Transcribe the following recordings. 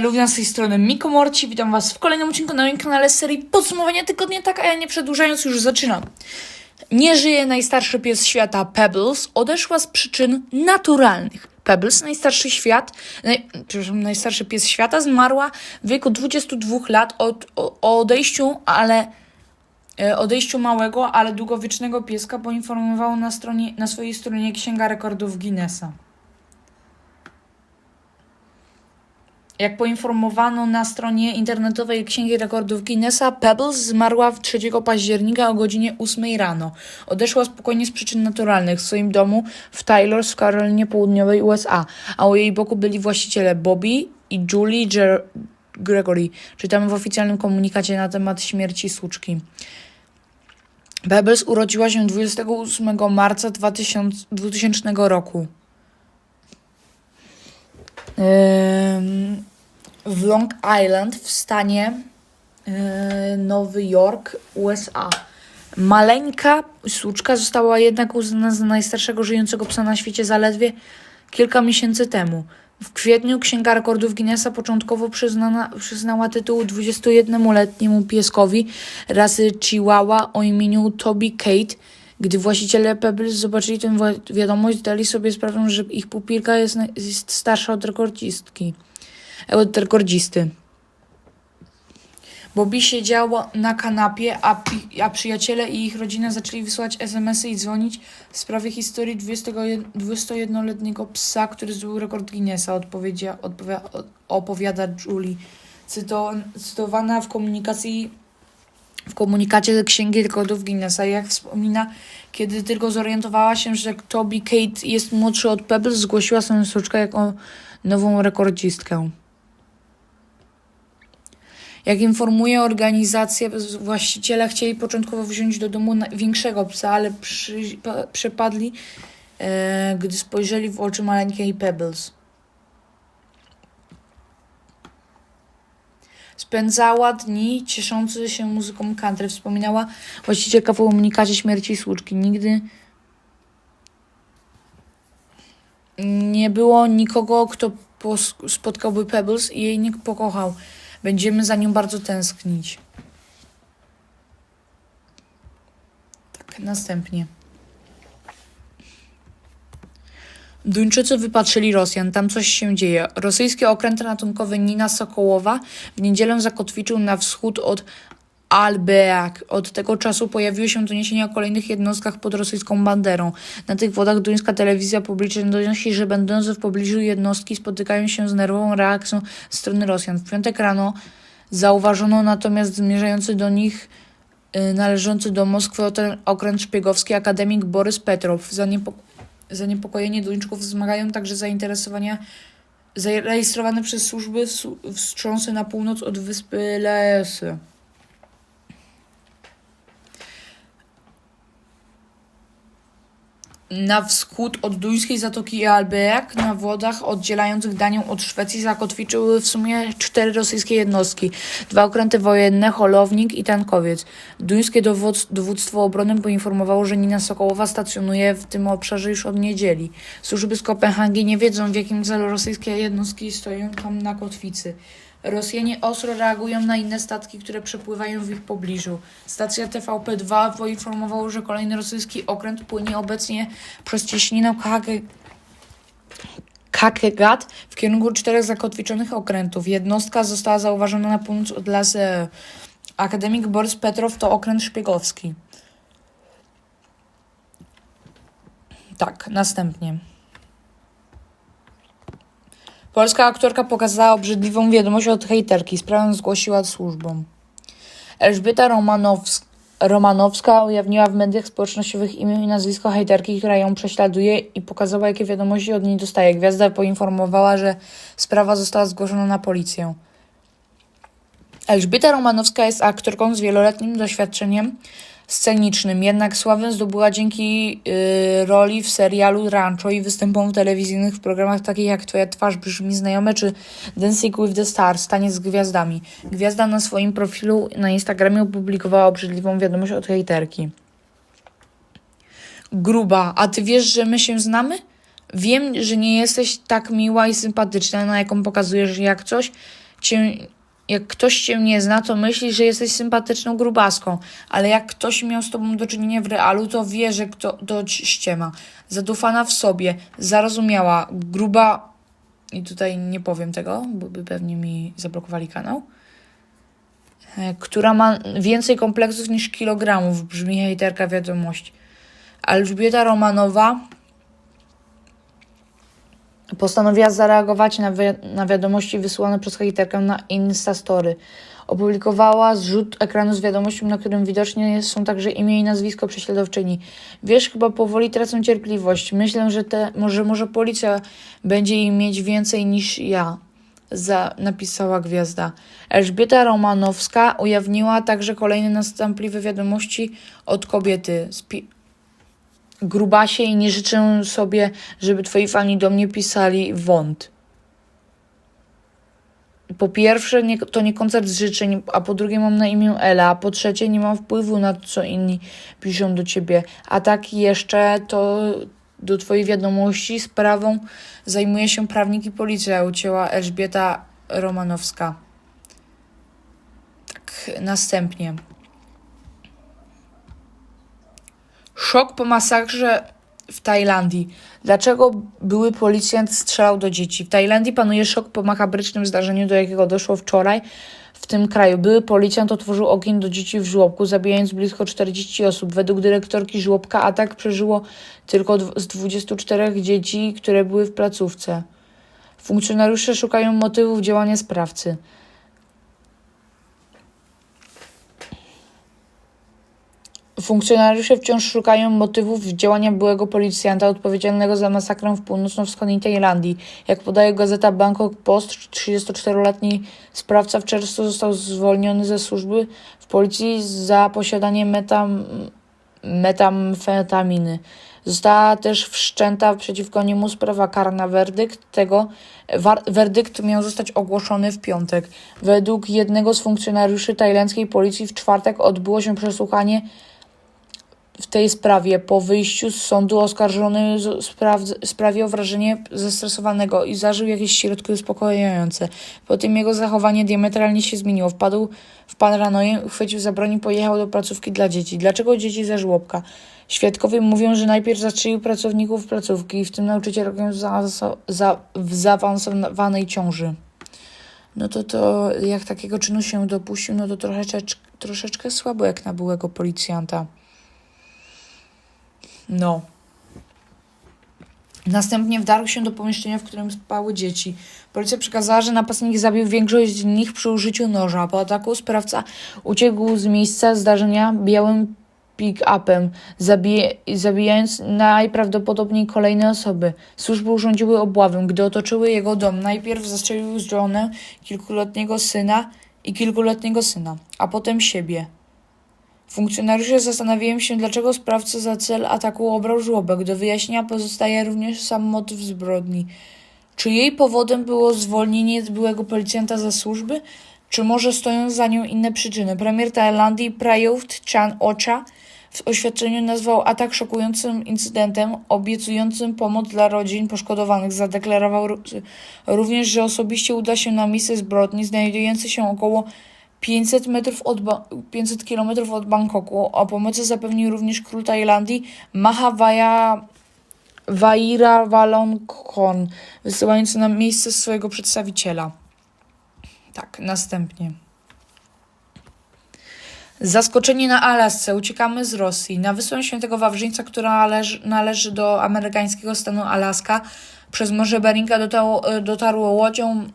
Lubię z tej strony Miko Morci, witam was w kolejnym odcinku na moim kanale serii podsumowania tygodnia, tak a ja nie przedłużając już zaczynam. Nie żyje najstarszy pies świata Pebbles, odeszła z przyczyn naturalnych. Pebbles, najstarszy świat, naj, przepraszam, najstarszy pies świata, zmarła w wieku 22 lat od, o, o odejściu, ale e, odejściu małego, ale długowiecznego pieska poinformowało na, stronie, na swojej stronie Księga Rekordów Guinnessa. Jak poinformowano na stronie internetowej Księgi Rekordów Guinnessa, Pebbles zmarła w 3 października o godzinie 8 rano. Odeszła spokojnie z przyczyn naturalnych w swoim domu w Taylor w Karolinie Południowej USA, a u jej boku byli właściciele Bobby i Julie Ger- Gregory. Czytamy w oficjalnym komunikacie na temat śmierci suczki. Pebbles urodziła się 28 marca 2000, 2000 roku. Ym, w Long Island w stanie yy, Nowy Jork, USA. Maleńka suczka została jednak uznana za najstarszego żyjącego psa na świecie zaledwie kilka miesięcy temu. W kwietniu Księga Rekordów Guinnessa początkowo przyznana, przyznała tytuł 21-letniemu pieskowi rasy Chihuahua o imieniu Toby Kate. Gdy właściciele Pebbles zobaczyli tę wi- wiadomość, dali sobie sprawę, że ich pupilka jest, jest starsza od rekordzistki. Rekordzisty. Bobby siedziała na kanapie, a, a przyjaciele i ich rodzina zaczęli wysyłać SMS-y i dzwonić w sprawie historii 21 21-letniego psa, który zdobył rekord Guinnessa, odpowiedzia, odpowia, opowiada Julie. Cyto, cytowana w komunikacji w komunikacie Księgi Rekordów Guinnessa. Jak wspomina, kiedy tylko zorientowała się, że Toby Kate jest młodszy od Pebbles, zgłosiła swoją suczkę jako nową rekordzistkę. Jak informuje organizacja, właściciele chcieli początkowo wziąć do domu większego psa, ale przy, pa, przepadli, e, gdy spojrzeli w oczy maleńkiej Pebbles. Spędzała dni cieszący się muzyką country. Wspominała właścicielka w komunikacie śmierci słuczki. Nigdy nie było nikogo, kto spotkałby Pebbles i jej nikt pokochał. Będziemy za nią bardzo tęsknić. Tak, następnie. Duńczycy wypatrzyli Rosjan, tam coś się dzieje. Rosyjski okręt ratunkowy Nina Sokołowa w niedzielę zakotwiczył na wschód od Albeak. Od tego czasu pojawiły się doniesienia o kolejnych jednostkach pod rosyjską banderą. Na tych wodach duńska telewizja publiczna donosi, że będące w pobliżu jednostki spotykają się z nerwową reakcją strony Rosjan. W piątek rano zauważono natomiast zmierzający do nich y, należący do Moskwy okrę- okręt szpiegowski akademik Borys Petrow. Zaniepo- zaniepokojenie Duńczyków wzmagają także zainteresowania zarejestrowane przez służby wstrząsy na północ od wyspy Laesy. Na wschód od duńskiej zatoki Albeak, na wodach oddzielających Danię od Szwecji, zakotwiczyły w sumie cztery rosyjskie jednostki. Dwa okręty wojenne, holownik i tankowiec. Duńskie dowód- dowództwo obrony poinformowało, że Nina Sokołowa stacjonuje w tym obszarze już od niedzieli. Służby z Kopenhagi nie wiedzą, w jakim celu rosyjskie jednostki stoją tam na kotwicy. Rosjanie ostro reagują na inne statki, które przepływają w ich pobliżu. Stacja TVP2 poinformowała, że kolejny rosyjski okręt płynie obecnie przez cieśninę Kage... Kakegat w kierunku czterech zakotwiczonych okrętów. Jednostka została zauważona na północ od lasy. Akademik Borys Petrow to okręt szpiegowski. Tak, następnie. Polska aktorka pokazała obrzydliwą wiadomość od hejterki. Sprawę zgłosiła służbom. Elżbieta Romanows- Romanowska ujawniła w mediach społecznościowych imię i nazwisko hejterki, która ją prześladuje i pokazała, jakie wiadomości od niej dostaje. Gwiazda poinformowała, że sprawa została zgłoszona na policję. Elżbieta Romanowska jest aktorką z wieloletnim doświadczeniem scenicznym, jednak sławę zdobyła dzięki y, roli w serialu Rancho i występom telewizyjnych w programach takich jak Twoja twarz brzmi znajome czy Dancing with the Stars, Taniec z gwiazdami. Gwiazda na swoim profilu na Instagramie opublikowała obrzydliwą wiadomość od hejterki. Gruba, a ty wiesz, że my się znamy? Wiem, że nie jesteś tak miła i sympatyczna, na jaką pokazujesz jak coś, cię, jak ktoś cię nie zna, to myśli, że jesteś sympatyczną grubaską, ale jak ktoś miał z tobą do czynienia w realu, to wie, że kto, to ci- ściema. Zadufana w sobie, zarozumiała, gruba... I tutaj nie powiem tego, bo by pewnie mi zablokowali kanał. E, Która ma więcej kompleksów niż kilogramów, brzmi hejterka wiadomości. Elżbieta Romanowa postanowiła zareagować na, wi- na wiadomości wysłane przez hejterkę na Instastory. Opublikowała zrzut ekranu z wiadomością, na którym widocznie są także imię i nazwisko prześladowczyni. Wiesz, chyba powoli tracę cierpliwość. Myślę, że te, może, może policja będzie jej mieć więcej niż ja. Za, napisała gwiazda. Elżbieta Romanowska ujawniła także kolejne następliwe wiadomości od kobiety. Spi- grubasie i nie życzę sobie, żeby twoi fani do mnie pisali wąt. Po pierwsze, nie, to nie koncert życzeń, a po drugie mam na imię Ela, a po trzecie nie mam wpływu na to, co inni piszą do ciebie. A tak jeszcze to do twojej wiadomości sprawą zajmuje się prawnik i policja, ucięła Elżbieta Romanowska. Tak, następnie. Szok po masakrze w Tajlandii. Dlaczego były policjant strzelał do dzieci? W Tajlandii panuje szok po makabrycznym zdarzeniu, do jakiego doszło wczoraj w tym kraju. Były policjant otworzył ogień do dzieci w żłobku, zabijając blisko 40 osób. Według dyrektorki żłobka atak przeżyło tylko z 24 dzieci, które były w placówce. Funkcjonariusze szukają motywów działania sprawcy. Funkcjonariusze wciąż szukają motywów działania byłego policjanta odpowiedzialnego za masakrę w północno-wschodniej Tajlandii. Jak podaje gazeta Bangkok Post, 34-letni sprawca w czerwcu został zwolniony ze służby w policji za posiadanie metam, metamfetaminy. Została też wszczęta przeciwko niemu sprawa karna. Werdykt tego war, werdykt miał zostać ogłoszony w piątek. Według jednego z funkcjonariuszy tajlandzkiej policji w czwartek odbyło się przesłuchanie w tej sprawie. Po wyjściu z sądu oskarżony spraw- sprawiał wrażenie zestresowanego i zażył jakieś środki uspokajające. Po tym jego zachowanie diametralnie się zmieniło. Wpadł w paranoję, chwycił za broń i pojechał do placówki dla dzieci. Dlaczego dzieci za żłobka? Świadkowie mówią, że najpierw zastrzelił pracowników placówki, w tym nauczycielkę za, za, w zaawansowanej ciąży. No to to, jak takiego czynu się dopuścił, no to troszeczkę, troszeczkę słabo jak na byłego policjanta. No. Następnie wdarł się do pomieszczenia, w którym spały dzieci. Policja przekazała, że napastnik zabił większość z nich przy użyciu noża. Po ataku sprawca uciekł z miejsca zdarzenia białym pick-upem, zabije, zabijając najprawdopodobniej kolejne osoby. Służby urządziły obławę, gdy otoczyły jego dom. Najpierw zastrzelił żonę, kilkuletniego syna i kilkuletniego syna, a potem siebie. Funkcjonariusze zastanawiają się, dlaczego sprawca za cel ataku obrał żłobek. Do wyjaśnienia pozostaje również sam motyw zbrodni. Czy jej powodem było zwolnienie byłego policjanta ze służby, czy może stoją za nią inne przyczyny? Premier Tajlandii Prayut Chan Ocha w oświadczeniu nazwał atak szokującym incydentem, obiecującym pomoc dla rodzin poszkodowanych. Zadeklarował ró- również, że osobiście uda się na miejsce zbrodni, znajdujące się około 500 metrów od ba- 500 kilometrów od Bangkoku. O pomocy zapewnił również król Tajlandii Mahavaya Vairalongkorn, wysyłając na miejsce swojego przedstawiciela. Tak, następnie. Zaskoczenie na Alasce. Uciekamy z Rosji. Na wyspę Świętego Wawrzyńca, która należy, należy do amerykańskiego stanu Alaska, przez Morze Beringa dotarło, dotarło łodzią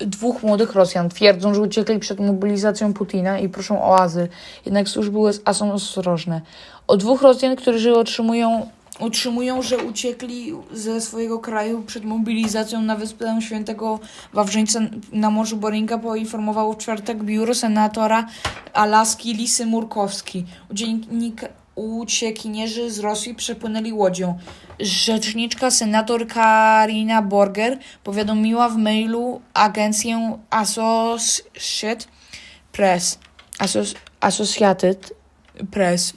dwóch młodych Rosjan. Twierdzą, że uciekli przed mobilizacją Putina i proszą o azyl. Jednak służby USA są ostrożne. O dwóch Rosjan, którzy otrzymują, utrzymują, że uciekli ze swojego kraju przed mobilizacją na wyspę Świętego Wawrzyńca na Morzu Beringa poinformowało w czwartek biuro senatora Alaski Lisy Murkowski. Uciekinik, uciekinierzy z Rosji przepłynęli łodzią. Rzeczniczka senator Karina Borger powiadomiła w mailu agencję Associated Press, Associ- Associated Press,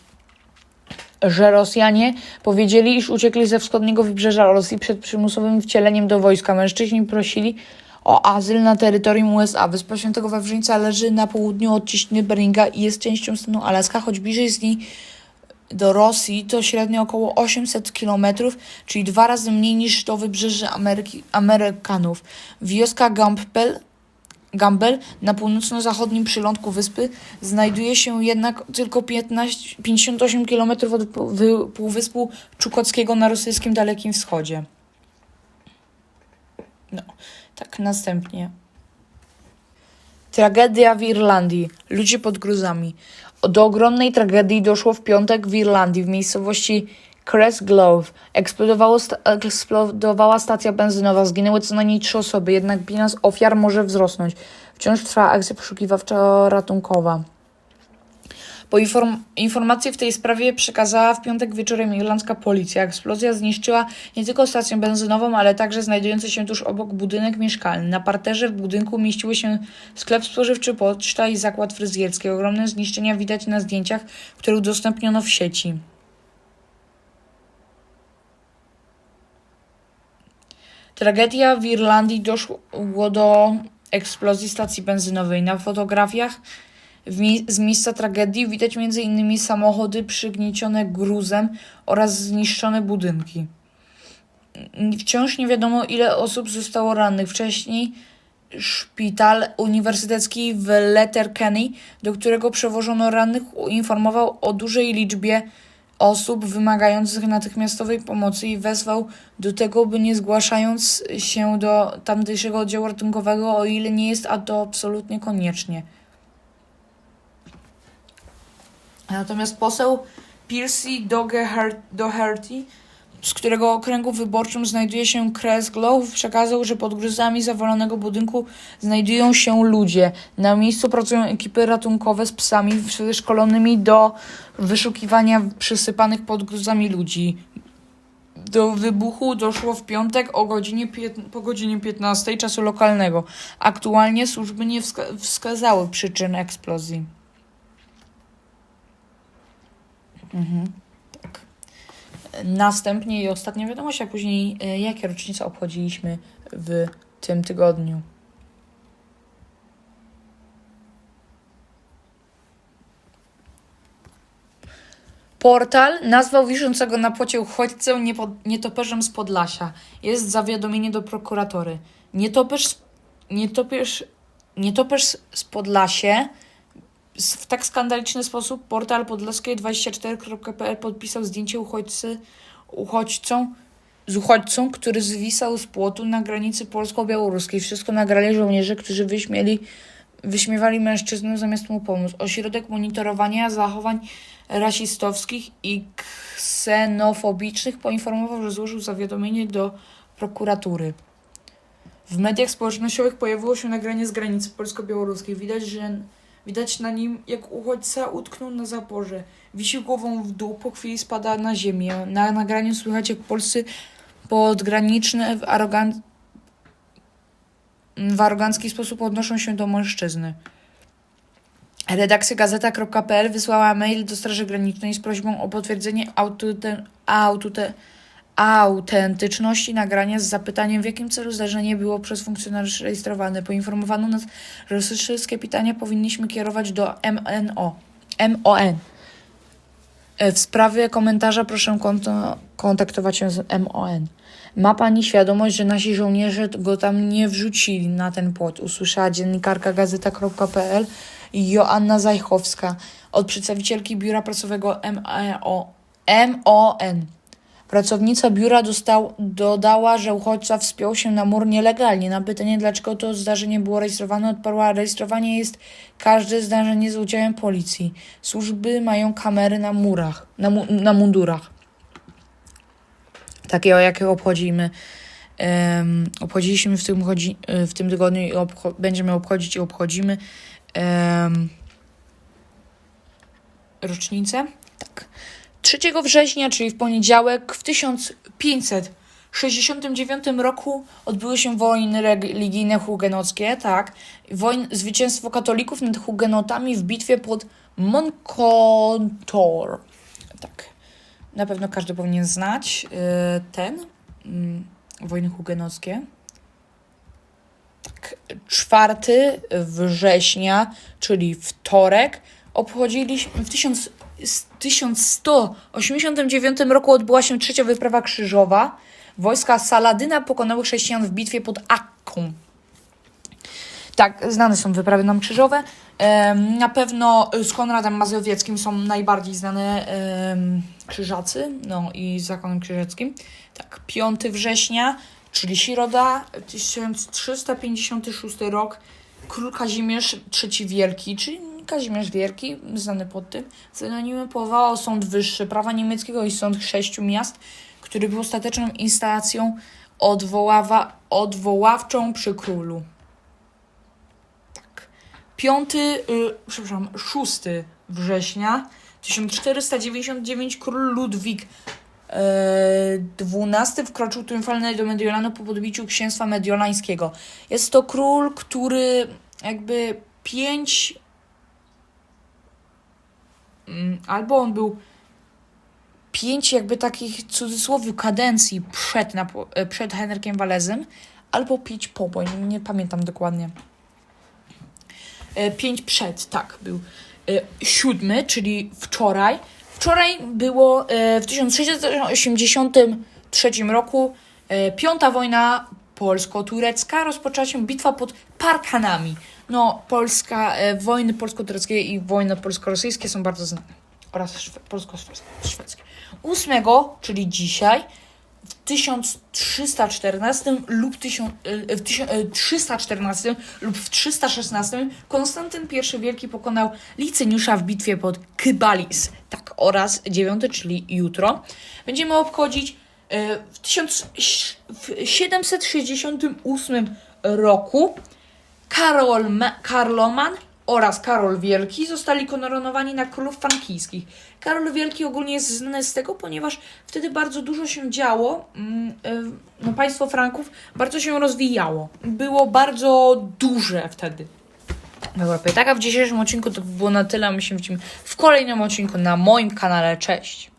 że Rosjanie powiedzieli, iż uciekli ze wschodniego wybrzeża Rosji przed przymusowym wcieleniem do wojska. Mężczyźni prosili o azyl na terytorium USA. Wyspa Świętego Wawrzyńca leży na południu od cieśniny Beringa i jest częścią stanu Alaska, choć bliżej z niej do Rosji to średnio około 800 km, czyli dwa razy mniej niż do wybrzeży Ameryki, Amerykanów. Wioska Gambel na północno-zachodnim przylądku wyspy znajduje się jednak tylko 15, 58 km od pół- półwyspu Czukotskiego na rosyjskim Dalekim Wschodzie. No, tak następnie. Tragedia w Irlandii. Ludzie pod gruzami. Do ogromnej tragedii doszło w piątek w Irlandii, w miejscowości. Eksplodowało sta- eksplodowała stacja benzynowa. Zginęły co najmniej trzy osoby, jednak bilans ofiar może wzrosnąć. Wciąż trwa akcja poszukiwawczo-ratunkowa. Po inform- informacje w tej sprawie przekazała w piątek wieczorem irlandzka policja. Eksplozja zniszczyła nie tylko stację benzynową, ale także znajdujący się tuż obok budynek mieszkalny. Na parterze w budynku mieściły się sklep spożywczy, poczta i zakład fryzjerski. Ogromne zniszczenia widać na zdjęciach, które udostępniono w sieci. Tragedia w Irlandii doszło do eksplozji stacji benzynowej. Na fotografiach z miejsca tragedii widać m.in. samochody przygniecione gruzem oraz zniszczone budynki. Wciąż nie wiadomo, ile osób zostało rannych. Wcześniej szpital uniwersytecki w Letterkenny, do którego przewożono rannych, informował o dużej liczbie osób wymagających natychmiastowej pomocy i wezwał do tego, by nie zgłaszając się do tamtejszego oddziału ratunkowego, o ile nie jest a to absolutnie koniecznie. Natomiast poseł Piercy Doherty, z którego okręgu wyborczym znajduje się Cresglow, przekazał, że pod gruzami zawalonego budynku znajdują się ludzie. Na miejscu pracują ekipy ratunkowe z psami wyszkolonymi do wyszukiwania przysypanych pod gruzami ludzi. Do wybuchu doszło w piątek o godzinie po godzinie 15 czasu lokalnego. Aktualnie służby nie wska- wskazały przyczyn eksplozji. Mhm, tak. Następnie i ostatnia wiadomość, a później e, jakie rocznice obchodziliśmy w tym tygodniu. Portal nazwał wiszącego na płocie uchodźcę nietoperzem z Podlasia. Jest zawiadomienie do prokuratory. Nietoperz, nietoperz, nietoperz z Podlasie w tak skandaliczny sposób portal podlaskie24.pl podpisał zdjęcie uchodźcy, uchodźcą, z uchodźcą, który zwisał z płotu na granicy polsko-białoruskiej. Wszystko nagrali żołnierze, którzy wyśmieli, wyśmiewali mężczyznę zamiast mu pomóc. Ośrodek monitorowania zachowań rasistowskich i ksenofobicznych poinformował, że złożył zawiadomienie do prokuratury. W mediach społecznościowych pojawiło się nagranie z granicy polsko-białoruskiej. Widać, że widać na nim, jak uchodźca utknął na zaporze. Wisi głową w dół, po chwili spada na ziemię. Na nagraniu słychać, jak polscy podgraniczne w, arogan... w arogancki sposób odnoszą się do mężczyzny. Redakcja gazeta.pl wysłała mail do Straży Granicznej z prośbą o potwierdzenie autute, autute, autentyczności nagrania z zapytaniem, w jakim celu zdarzenie było przez funkcjonariuszy rejestrowane. Poinformowano nas, że wszystkie pytania powinniśmy kierować do MNO. MON. E, W sprawie komentarza proszę kontaktować się z MON. Ma Pani świadomość, że nasi żołnierze go tam nie wrzucili na ten płot? Usłyszała dziennikarka gazeta.pl Joanna Zajchowska od przedstawicielki biura pracowego MEO, MON. Pracownica biura dostał, dodała, że uchodźca wspiął się na mur nielegalnie. Na pytanie, dlaczego to zdarzenie było rejestrowane, odparła, rejestrowanie jest każde zdarzenie z udziałem policji. Służby mają kamery na murach, na, mu, na mundurach. Takiego, jakiego obchodzimy. em, obchodziliśmy w tym, chodzi, w tym tygodniu i obcho- będziemy obchodzić i obchodzimy em, rocznicę. Tak. 3 września, czyli w poniedziałek w 1569 roku odbyły się wojny religijne hugenockie, tak. Wojn, zwycięstwo katolików nad hugenotami w bitwie pod Moncontour. Tak. Na pewno każdy powinien znać y, ten. mm, wojny hugenockie. Tak. 4 września, czyli wtorek, obchodziliśmy w 1000, z 1189 roku odbyła się trzecia wyprawa krzyżowa. Wojska Saladyna pokonały chrześcijan w bitwie pod Akką. Tak, znane są wyprawy nam krzyżowe. Na pewno z Konradem Mazowieckim są najbardziej znane krzyżacy, no i zakonem krzyżackim. Tak, 5 września, czyli środa, 1356 rok, król Kazimierz III Wielki, czyli Kazimierz Wielki, znany pod tym, synonimem powołał Sąd Wyższy Prawa Niemieckiego i Sąd Sześciu Miast, który był ostateczną instancją odwoława, odwoławczą przy królu. 5, y, przepraszam, 6 września 1499 król Ludwik e, XII wkroczył triumfalnie do Mediolanu po podbiciu księstwa mediolańskiego. Jest to król, który jakby pięć albo on był pięć jakby takich cudzysłowie kadencji przed, e, przed Henrykiem Walezem, albo pięć po, bo nie, pamiętam dokładnie. E, pięć przed, tak, był e, siódmy, czyli wczoraj. Wczoraj było w 1683 roku piąta wojna polsko-turecka. Rozpoczęła się bitwa pod Parkanami. No, Polska, e, wojny polsko-tureckie i wojny polsko-rosyjskie są bardzo znane. Oraz szwe- polsko-szwedzkie. Ósmego, czyli dzisiaj, w 1314 lub 1000, e, w 1314 lub w 316 Konstantyn I Wielki pokonał Licyniusza w bitwie pod Kybalis. Tak, oraz 9, czyli jutro. Będziemy obchodzić e, w 1768 roku Karol Ma- Karloman oraz Karol Wielki zostali koronowani na królów frankijskich. Karol Wielki ogólnie jest znany z tego, ponieważ wtedy bardzo dużo się działo. mm, y, No, państwo Franków bardzo się rozwijało. Było bardzo duże wtedy w Europie. Tak, a w dzisiejszym odcinku to by było na tyle. My się widzimy w kolejnym odcinku na moim kanale. Cześć!